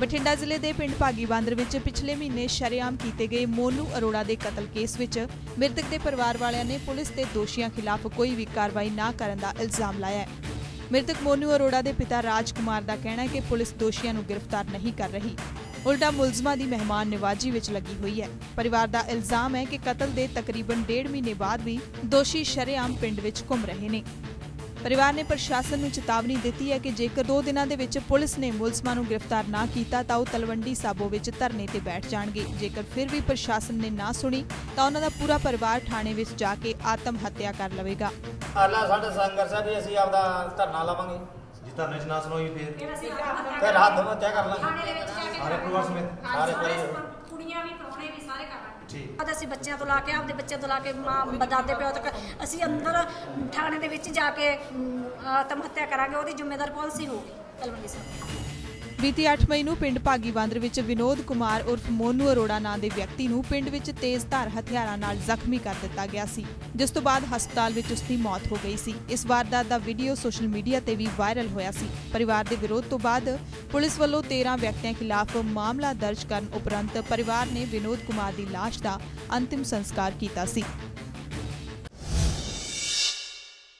ਬਠਿੰਡਾ ਜ਼ਿਲ੍ਹੇ ਦੇ ਪਿੰਡ ਭਾਗੀ ਬਾਂਦਰ ਵਿੱਚ ਪਿਛਲੇ ਮਹੀਨੇ ਸ਼ਰੇਆਮ ਕੀਤੇ ਗਏ ਮੋਨੂ ਅਰੋੜਾ ਦੇ ਕਤਲ ਕੇਸ ਵਿੱਚ ਮ੍ਰਿਤਕ ਦੇ ਪਰਿਵਾਰ ਵਾਲਿਆਂ ਨੇ ਪੁਲਿਸ ਤੇ ਦੋਸ਼ੀਆਂ ਖਿਲਾਫ ਕੋਈ ਵੀ ਕਾਰਵਾਈ ਨਾ ਕਰਨ ਦਾ ਇਲਜ਼ਾਮ ਲਾਇਆ ਹੈ। ਮ੍ਰਿਤਕ ਮੋਨੂ ਅਰੋੜਾ ਦੇ ਪਿਤਾ ਰਾਜ ਕੁਮਾਰ ਦਾ ਕਹਿਣਾ ਹੈ ਕਿ ਪੁਲਿਸ ਦੋਸ਼ੀਆਂ ਨੂੰ ਗ੍ਰਿਫਤਾਰ ਨਹੀਂ ਕਰ ਰਹੀ। ਉਲਟਾ ਮੁਲਜ਼ਮਾਂ ਦੀ ਮਹਿਮਾਨ ਨਿਵਾਜੀ ਵਿੱਚ ਲੱਗੀ ਹੋਈ ਹੈ। ਪਰਿਵਾਰ ਦਾ ਇਲਜ਼ਾਮ ਹੈ ਕਿ ਕਤਲ ਦੇ ਤਕਰੀਬਨ ਡੇਢ ਮਹੀਨੇ ਬਾਅਦ ਵੀ ਦੋਸ਼ੀ ਸ਼ਰੇਆਮ ਪਿੰਡ ਵਿੱਚ ਘੁੰਮ ਰਹੇ ਨੇ। ਪਰਿਵਾਰ ਨੇ ਪ੍ਰਸ਼ਾਸਨ ਨੂੰ ਚੇਤਾਵਨੀ ਦਿੱਤੀ ਹੈ ਕਿ ਜੇਕਰ 2 ਦਿਨਾਂ ਦੇ ਵਿੱਚ ਪੁਲਿਸ ਨੇ ਮੁਲਜ਼ਮਾਂ ਨੂੰ ਗ੍ਰਿਫਤਾਰ ਨਾ ਕੀਤਾ ਤਾਂ ਉਹ ਤਲਵੰਡੀ ਸਾਬੋ ਵਿੱਚ ਧਰਨੇ ਤੇ ਬੈਠ ਜਾਣਗੇ ਜੇਕਰ ਫਿਰ ਵੀ ਪ੍ਰਸ਼ਾਸਨ ਨੇ ਨਾ ਸੁਣੀ ਤਾਂ ਉਹਨਾਂ ਦਾ ਪੂਰਾ ਪਰਿਵਾਰ ਥਾਣੇ ਵਿੱਚ ਜਾ ਕੇ ਆਤਮ ਹੱਤਿਆ ਕਰ ਲਵੇਗਾ ਆਲਾ ਸਾਡਾ ਸੰਘਰਸ਼ ਹੈ ਵੀ ਅਸੀਂ ਆਪਦਾ ਧਰਨਾ ਲਾਵਾਂਗੇ ਜੇ ਧਰਨੇ ਚ ਨਾ ਸੁਣੋਈ ਫੇਰ ਫਿਰ ਰਾਤ ਨੂੰ ਤੈਅ ਕਰ ਲਾਂਗੇ ਥਾਣੇ ਦੇ ਵਿੱਚ ਜਾ ਕੇ ਸਾਰੇ ਪਰਿਵਾਰ ਸਮੇਤ? ਸਾਰੇ। ਕੁੜੀਆਂ ਵੀ ਪ੍ਰਾਹੁਣੇ ਵੀ ਸਾਰੇ ਅੱਜ ਅਸੀਂ ਬੱਚਿਆਂ ਤੋਂ ਲਾ ਕੇ ਆਪਦੇ ਬੱਚਿਆਂ ਤੋਂ ਲਾ ਕੇ ਮਾਂ ਦਾਦੇ ਪਿਓ ਤੱਕ ਅਸੀਂ ਅੰਦਰ ਥਾਣੇ ਦੇ ਵਿੱਚ ਜਾ ਕੇ ਆਤਮ ਹੱਤਿਆ ਕਰਾਂਗੇ, ਉਹਦੀ ਜ਼ਿੰਮੇਵਾਰ ਪਾਲਿਸੀ ਹੋਊਗੀ? ਤਲਵੰਡੀ ਸਾਹਿਬ ਬੀਤੀ 8 ਮਈ ਨੂੰ ਪਿੰਡ ਭਾਗੀਬਾਂਦਰ ਵਿੱਚ ਵਿਨੋਦ ਕੁਮਾਰ ਉਰਫ ਮੋਨੂ ਅਰੋੜਾ ਨਾਂ ਦੇ ਵਿਅਕਤੀ ਨੂੰ ਪਿੰਡ ਵਿੱਚ ਤੇਜ਼ਧਾਰ ਹਥਿਆਰਾਂ ਨਾਲ ਜ਼ਖਮੀ ਕਰ ਦਿੱਤਾ ਗਿਆ ਸੀ, ਜਿਸ ਤੋਂ ਬਾਅਦ ਹਸਪਤਾਲ ਵਿੱਚ ਉਸ ਦੀ ਮੌਤ ਹੋ ਗਈ ਸੀ। ਇਸ ਵਾਰਦਾਤ ਦਾ ਵੀਡੀਓ ਸੋਸ਼ਲ ਮੀਡੀਆ ਤੇ ਵੀ ਵਾਇਰਲ ਹੋਇਆ ਸੀ। ਪਰਿਵਾਰ ਦੇ ਵਿਰੋਧ ਤੋਂ ਬਾਅਦ ਪੁਲਿਸ ਵੱਲੋਂ 13 ਵਿਅਕਤੀਆਂ ਖਿਲਾਫ ਮਾਮਲਾ ਦਰਜ ਕਰਨ ਉਪਰੰਤ ਪਰਿਵਾਰ ਨੇ ਵਿਨੋਦ ਕੁਮਾਰ ਦੀ ਲਾਸ਼ ਦਾ ਅੰਤਿਮ ਸੰਸਕਾਰ ਕੀਤਾ ਸੀ।